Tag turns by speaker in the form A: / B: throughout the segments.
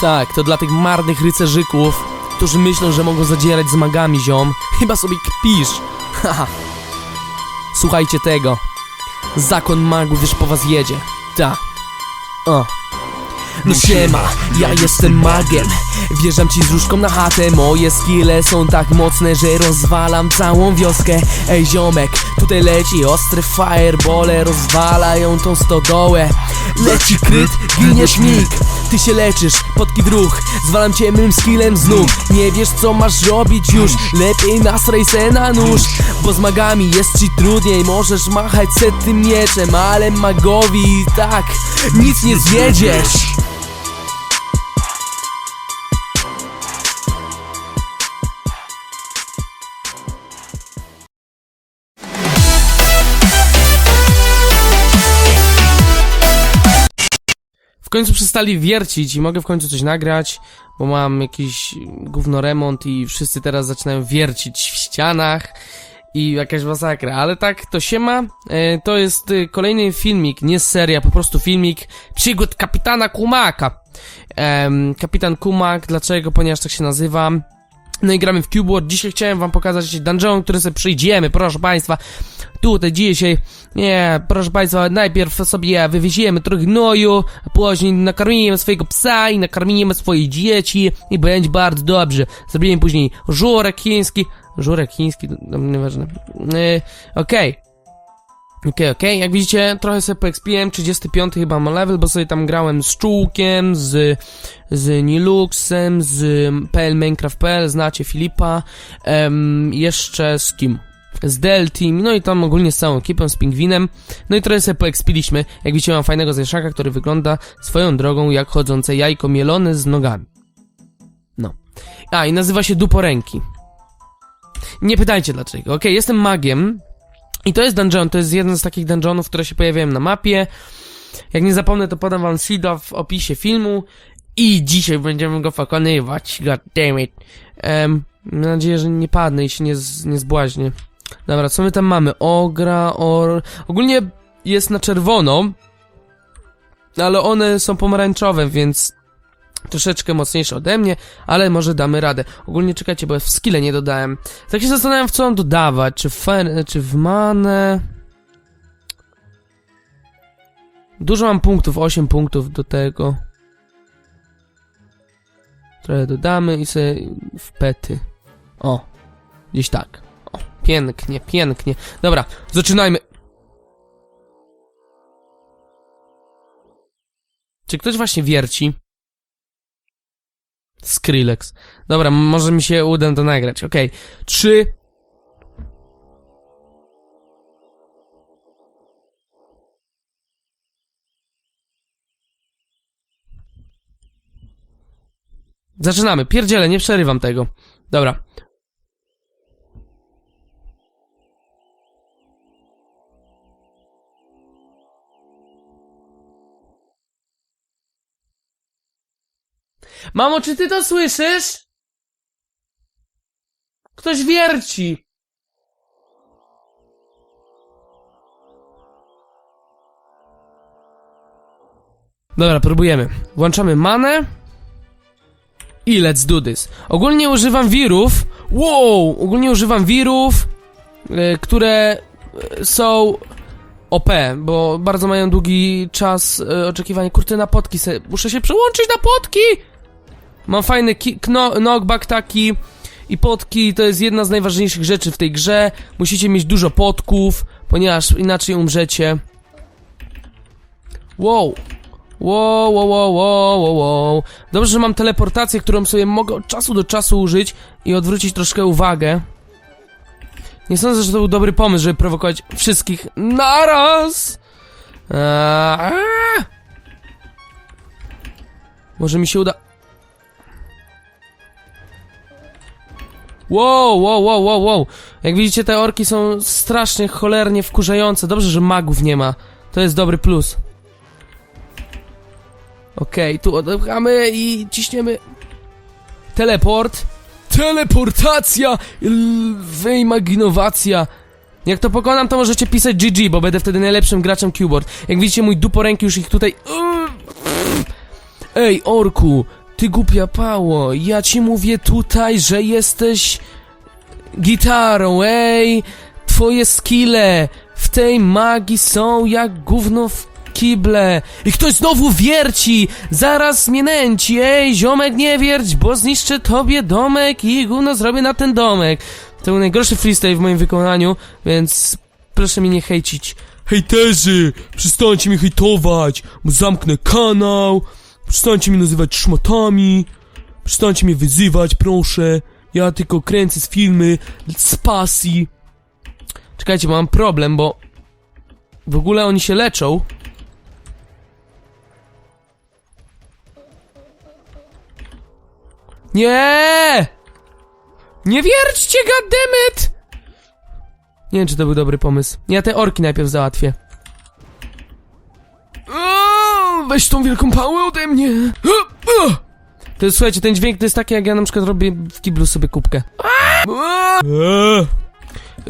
A: Tak, to dla tych marnych rycerzyków, którzy myślą, że mogą zadzierać z magami, ziom. Chyba sobie kpisz. Haha. Słuchajcie tego. Zakon magów już po was jedzie. Ta. O. No siema, ja jestem magiem Wjeżdżam ci z różką na chatę Moje skille są tak mocne, że rozwalam całą wioskę Ej ziomek, tutaj leci ostry firebole Rozwalają tą stodołę Leci kryt, giniesz mig Ty się leczysz, potki w ruch. Zwalam cię mym skillem z nóg. Nie wiesz co masz robić już. Lepiej nastroj se na nóż. Bo z magami jest ci trudniej. Możesz machać se tym mieczem Ale magowi i tak Nic nie zwiedziesz W końcu przestali wiercić i mogę w końcu coś nagrać, bo mam jakiś gówno remont i wszyscy teraz zaczynają wiercić w ścianach i jakaś masakra, ale tak to się ma. E, to jest e, kolejny filmik, nie seria, po prostu filmik przygód kapitana Kumaka. Em, kapitan Kumak, dlaczego? Ponieważ tak się nazywam. No i gramy w Cube War. Dzisiaj chciałem wam pokazać dungeon, który sobie przyjdziemy, proszę państwa. Tutaj dzisiaj, nie, proszę państwa, najpierw sobie wywieziemy trochę gnoju, a później nakarmimy swojego psa i nakarmimy swoje dzieci i będzie bardzo dobrze. Zrobimy później żurek chiński, żurek chiński, no, nieważne. Yy, Okej. Okej, okej, jak widzicie, trochę sobie poexpiłem, 35 chyba ma level, bo sobie tam grałem z Czułkiem, z, z Niluxem, z PL Minecraft.pl, znacie Filipa, em, jeszcze z kim? Z Deltim, no i tam ogólnie z całą ekipą, z Pingwinem, no i trochę sobie poekspiliśmy, jak widzicie mam fajnego zjeszaka, który wygląda swoją drogą jak chodzące jajko mielone z nogami. No. A, i nazywa się Duporęki. Nie pytajcie dlaczego, okej, jestem magiem, i to jest dungeon, to jest jeden z takich dungeonów, które się pojawiają na mapie. Jak nie zapomnę, to podam wam seeda w opisie filmu. I dzisiaj będziemy go pokonywać, god damn it. Um, mam nadzieję, że nie padnę i się nie, z, nie zbłaźnię. Dobra, co my tam mamy? Ogra, or... Ogólnie jest na czerwono, ale one są pomarańczowe, więc troszeczkę mocniejsze ode mnie, ale może damy radę. Ogólnie czekajcie, bo w skille nie dodałem. Tak się zastanawiam, w co mam dodawać, czy w fen, czy w manę. Dużo mam punktów, 8 punktów do tego. Trochę dodamy i sobie w pety. O, gdzieś tak. Pięknie, pięknie. Dobra, zaczynajmy. Czy ktoś właśnie wierci? Skrillex. Dobra, może mi się uda to nagrać. Okej. Trzy. Zaczynamy. Pierdziele, nie przerywam tego. Dobra. Mamo, czy ty to słyszysz? Ktoś wierci. Dobra, próbujemy. Włączamy manę. I let's do this. Ogólnie używam wirów. Wow! Ogólnie używam wirów, e, które e, są OP, bo bardzo mają długi czas e, oczekiwania. Kurty na potki se. Muszę się przełączyć na potki! Mam fajny knockback taki i potki to jest jedna z najważniejszych rzeczy w tej grze. Musicie mieć dużo potków, ponieważ inaczej umrzecie. Wow. Wow, wow, wow, wow, wow, wow. Dobrze, że mam teleportację, którą sobie mogę od czasu do czasu użyć i odwrócić troszkę uwagę. Nie sądzę, że to był dobry pomysł, żeby prowokować wszystkich naraz. Eee. Może mi się uda. Wow, wow, wow, wow, wow. Jak widzicie, te orki są strasznie, cholernie wkurzające. Dobrze, że magów nie ma. To jest dobry plus. Okej, tu odepchamy i ciśniemy. Teleport. Teleportacja! Wyimaginowacja. Jak to pokonam, to możecie pisać GG, bo będę wtedy najlepszym graczem keyboard. Jak widzicie, mój duporęki już ich tutaj... Ej, orku! Ty głupia pało, ja ci mówię tutaj, że jesteś gitarą, ej! Twoje skille w tej magii są jak gówno w kible. I ktoś znowu wierci! Zaraz mnie nęci, ej! Ziomek nie wierć, bo zniszczę tobie domek i gówno zrobię na ten domek. To był najgorszy freestyle w moim wykonaniu, więc proszę mnie nie hejcić. Hejterzy! Przestańcie mi hejtować, bo zamknę kanał. Przestańcie mnie nazywać szmatami. Przestańcie mnie wyzywać, proszę. Ja tylko kręcę z filmy, z pasji. Czekajcie, mam problem, bo w ogóle oni się leczą. Nie! Nie wierćcie, goddammit! Nie wiem, czy to był dobry pomysł. Ja te orki najpierw załatwię. Weź tą wielką pałę ode mnie! To jest, słuchajcie, ten dźwięk to jest taki, jak ja na przykład robię w kiblu sobie kubkę. Eee.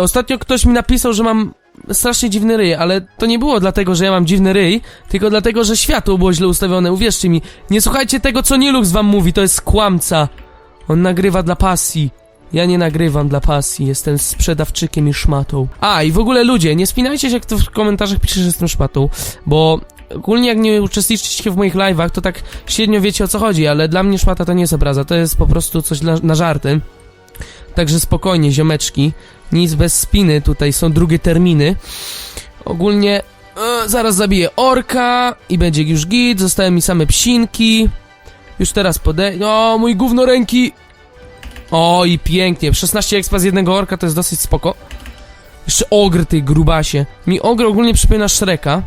A: Ostatnio ktoś mi napisał, że mam strasznie dziwny ryj, ale to nie było dlatego, że ja mam dziwny ryj, tylko dlatego, że światło było źle ustawione, uwierzcie mi. Nie słuchajcie tego, co Nilux wam mówi, to jest kłamca. On nagrywa dla pasji. Ja nie nagrywam dla pasji, jestem sprzedawczykiem i szmatą. A, i w ogóle ludzie, nie spinajcie się, jak to w komentarzach pisze, że jestem szmatą, bo ogólnie jak nie uczestniczycie w moich live'ach, to tak średnio wiecie o co chodzi, ale dla mnie szmata to nie jest obraza, to jest po prostu coś dla, na żarty. Także spokojnie, ziomeczki. Nic bez spiny, tutaj są drugie terminy. Ogólnie e, zaraz zabiję orka i będzie już git, zostały mi same psinki. Już teraz podej... O, mój gówno ręki! O, i pięknie. 16 expa z jednego orka to jest dosyć spoko. Jeszcze ogr tej grubasie. Mi ogr ogólnie przypomina Shreka.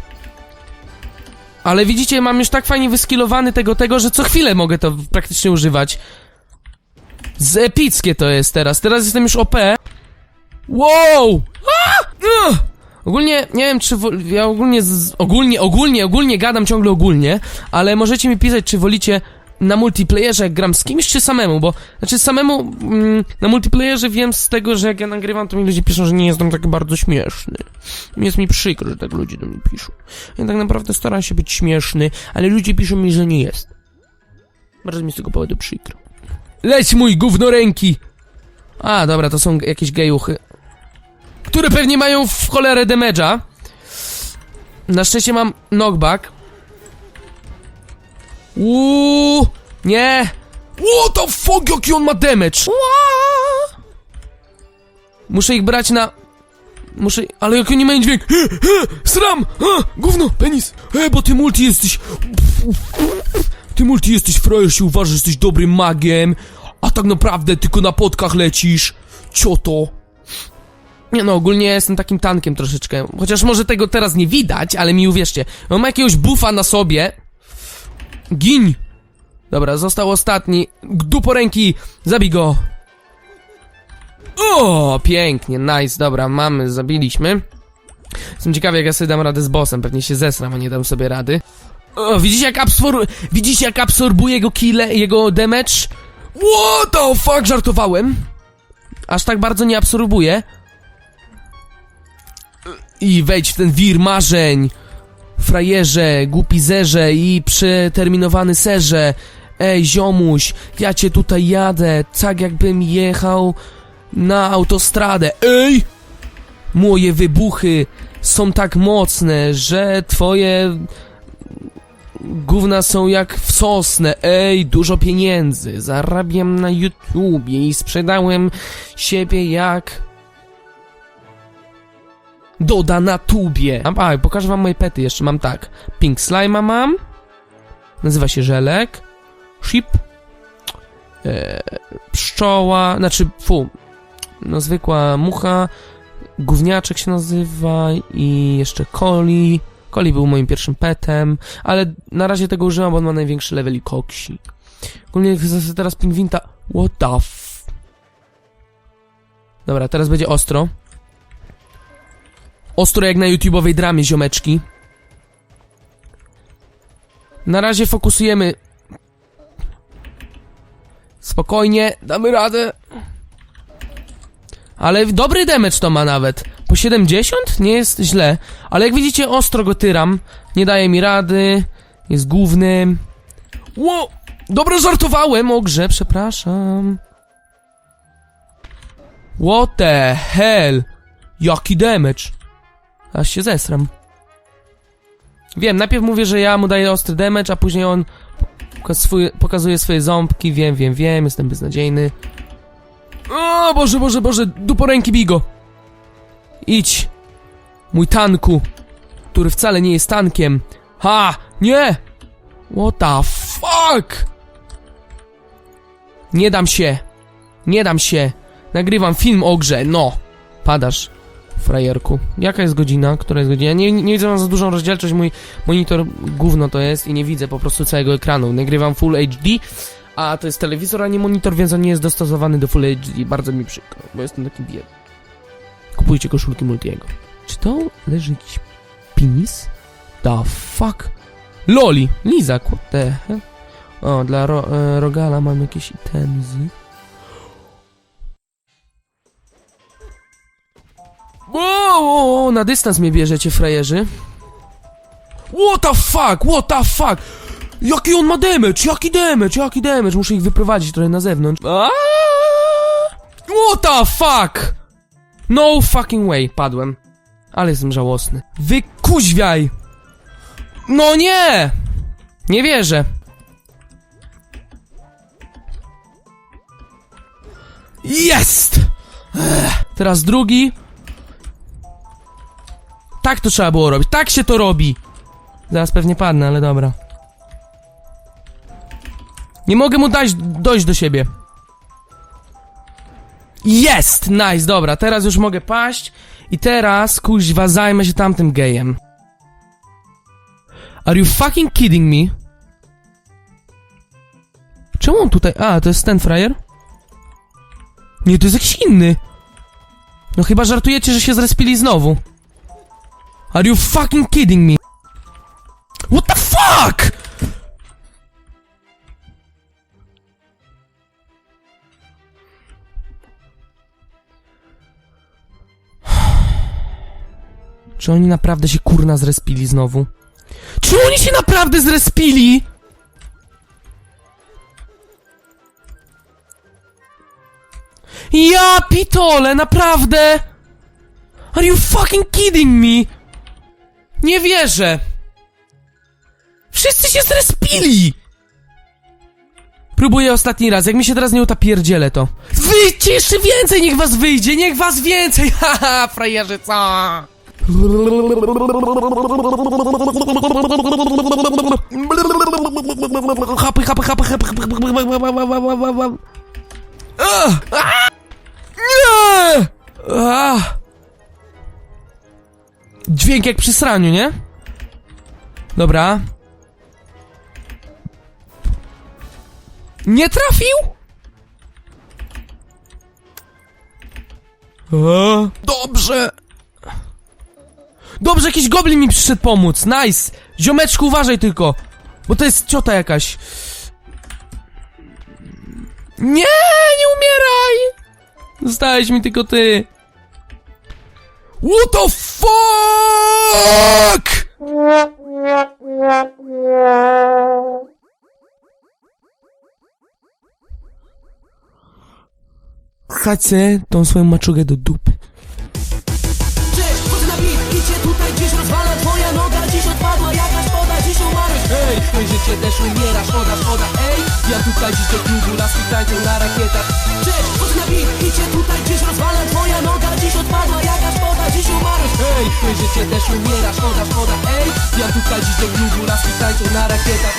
A: Ale widzicie, mam już tak fajnie wyskilowany tego, tego, że co chwilę mogę to praktycznie używać. Z epickie to jest teraz. Teraz jestem już OP. Wow! Ogólnie, nie wiem czy... Ja ogólnie, ogólnie, ogólnie, ogólnie gadam ciągle ogólnie, ale możecie mi pisać, czy wolicie na multiplayerze, jak gram z kimś, czy samemu, bo... Znaczy samemu, mm, na multiplayerze wiem z tego, że jak ja nagrywam, to mi ludzie piszą, że nie jestem tak bardzo śmieszny. Jest mi przykro, że tak ludzie do mnie piszą. Ja tak naprawdę staram się być śmieszny, ale ludzie piszą mi, że nie jest. Bardzo mi z tego powodu przykro. Leć mój gówno ręki! A, dobra, to są jakieś gejuchy. Które pewnie mają w cholerę damage'a. Na szczęście mam knockback. Uuu, nie! What the fuck, jaki on ma damage! Ua! Muszę ich brać na... Muszę... Ale jaki nie mają dźwięk! He, he, sram! A, gówno, penis! E, bo ty multi jesteś... Ty multi jesteś frajer, się uważasz, że jesteś dobrym magiem, a tak naprawdę tylko na podkach lecisz. Cioto. Nie no, ogólnie jestem takim tankiem troszeczkę. Chociaż może tego teraz nie widać, ale mi uwierzcie. Mam jakiegoś buffa na sobie. Gin! Dobra, został ostatni. Dupo ręki! Zabij go! O, pięknie, nice, dobra, mamy, zabiliśmy. Jestem ciekawy, jak ja sobie dam radę z bossem. Pewnie się zesram, a nie dam sobie rady. O, widzicie jak absor... Widzicie jak absorbuje jego kile, jego damage? What the fuck, żartowałem? Aż tak bardzo nie absorbuje. I wejdź w ten wir marzeń. Frajerze, głupi zerze i przeterminowany serze. Ej, ziomuś, ja cię tutaj jadę, tak jakbym jechał na autostradę. Ej! Moje wybuchy są tak mocne, że twoje gówna są jak w sosnę. Ej, dużo pieniędzy. Zarabiam na YouTubie i sprzedałem siebie jak... Doda na tubie. A, a, pokażę wam moje pety jeszcze. Mam tak. Pink Slime'a mam. Nazywa się Żelek. Sheep. E, pszczoła. Znaczy, fu. No, zwykła mucha. Gówniaczek się nazywa. I jeszcze Coli. Coli był moim pierwszym petem. Ale na razie tego używam, bo on ma największy level i koksi. Ogólnie teraz pingwinta. What the f... Dobra, teraz będzie ostro. Ostro jak na YouTube'owej dramie, ziomeczki. Na razie fokusujemy. Spokojnie, damy radę. Ale dobry damage to ma nawet. Po 70? Nie jest źle. Ale jak widzicie, ostro go tyram. Nie daje mi rady. Jest głównym. Ło! Dobra, żartowałem o grze, przepraszam. What the hell? Jaki damage? Aż się zesram. Wiem, najpierw mówię, że ja mu daję ostry damage, a później on pokazuje swoje ząbki. Wiem, wiem, wiem, jestem beznadziejny. O Boże, Boże, Boże, duporęki bigo. Idź. Mój tanku, który wcale nie jest tankiem. Ha! Nie! What the fuck? Nie dam się. Nie dam się. Nagrywam film o grze, no. Padasz, frajerku. Jaka jest godzina? Która jest godzina? Nie, nie widzę mam za dużą rozdzielczość, mój monitor gówno to jest i nie widzę po prostu całego ekranu. Nagrywam Full HD, a to jest telewizor, a nie monitor, więc on nie jest dostosowany do Full HD. Bardzo mi przykro, bo jestem taki biedny. Kupujcie koszulki Multiego. Czy to leży jakiś penis? The fuck? Loli! Lizak, what the hell? O, dla ro, e, Rogala mam jakieś itemzy. Wow, na dystans mnie bierzecie, frajerzy. What the fuck, what the fuck? Jaki on ma damage, jaki damage, jaki damage? Muszę ich wyprowadzić trochę na zewnątrz. What the fuck? No fucking way, padłem. Ale jestem żałosny. Wykuźwiaj! No nie! Nie wierzę. Jest! Teraz drugi. Tak to trzeba było robić. Tak się to robi. Zaraz pewnie padnę, ale dobra. Nie mogę mu dać, dojść do siebie. Jest! Nice, dobra, teraz już mogę paść. I teraz, kuźwa, zajmę się tamtym gejem. Are you fucking kidding me? Czemu on tutaj... A, to jest ten frajer? Nie, to jest jakiś inny. No chyba żartujecie, że się zrespili znowu. Are you fucking kidding me? What the fuck? Czy oni naprawdę się kurna zrespili znowu? Czy oni się naprawdę zrespili? Ja pitole, naprawdę? Are you fucking kidding me? Nie wierzę. Wszyscy się zrespili! Próbuję ostatni raz, jak mi się teraz nie uta pierdzielę to. Wyjdźcie jeszcze więcej, niech was wyjdzie, niech was więcej! Haha, frajerzy, co? Hapy, hapy, hapy, hapy, Ah! Ah! Nie! Ah! Dźwięk jak przy sraniu, nie? Dobra. Nie trafił? O, dobrze. Dobrze, jakiś goblin mi przyszedł pomóc. Nice. Ziomeczku, uważaj tylko. Bo to jest ciota jakaś. Nie, nie umieraj! Zostałeś mi tylko ty. What the fuck? Chcę tą swoją maczugę do dupy.
B: Cześć, wchodzę na bit, idzie tutaj dziś rozwala Twoja noga dziś odpadła, jakaś poda, dziś umarłeś Ej, twoje życie też umiera, szkoda, szkoda Ej, ja tutaj dziś do klubu na tańczą na rakietach. Cześć, chodź na bit, idzie tutaj dziś rozwala twoja noga. Dziś odpadła jakaś woda, dziś umarłeś Hej, ty życie też umiera, szkoda, szkoda, ej Ja tutaj dziś do klubu na tańczą na rakietach.